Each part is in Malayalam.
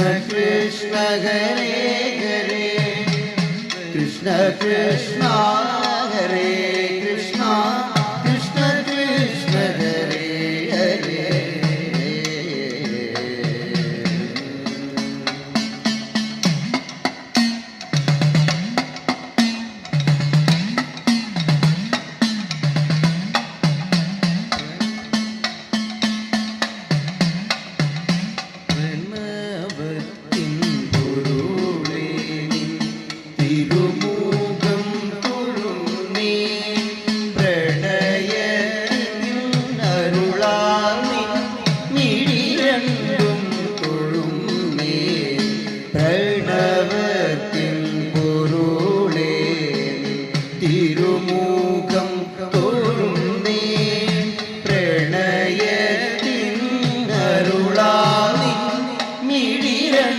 Krishna Hare Hare. Krishna Krishna.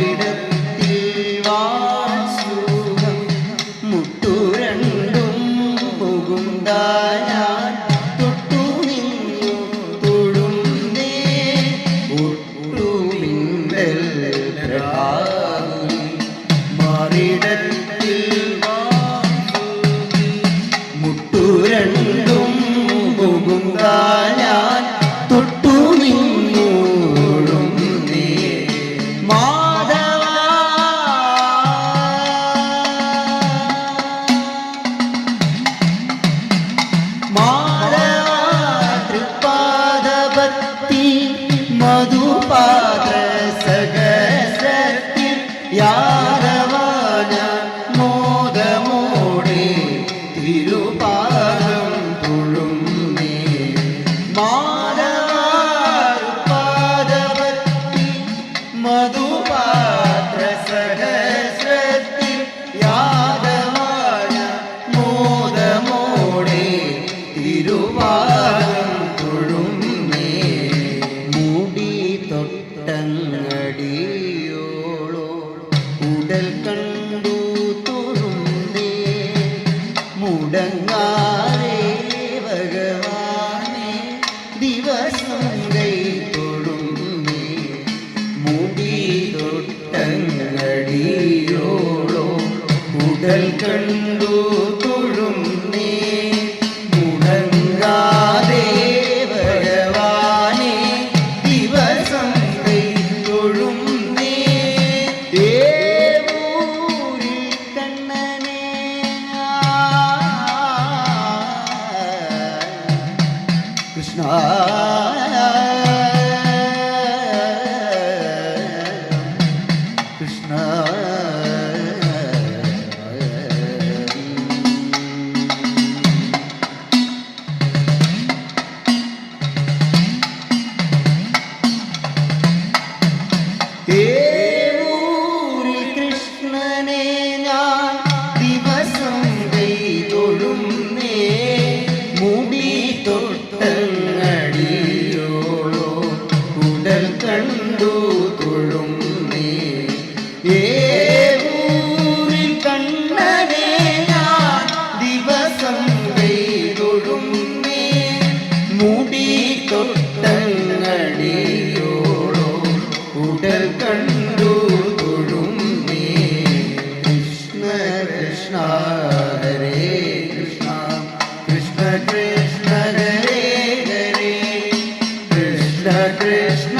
விடத்தில் মধুপা മുതൽ കണ്ടു തുഴും നീ. മുടങ്ങാതെ ഭഗവാനെ ദിവസം തൊഴും നീ. ദേവൂരി കണ്ണനെ കൃഷ്ണ Krishna Krishna.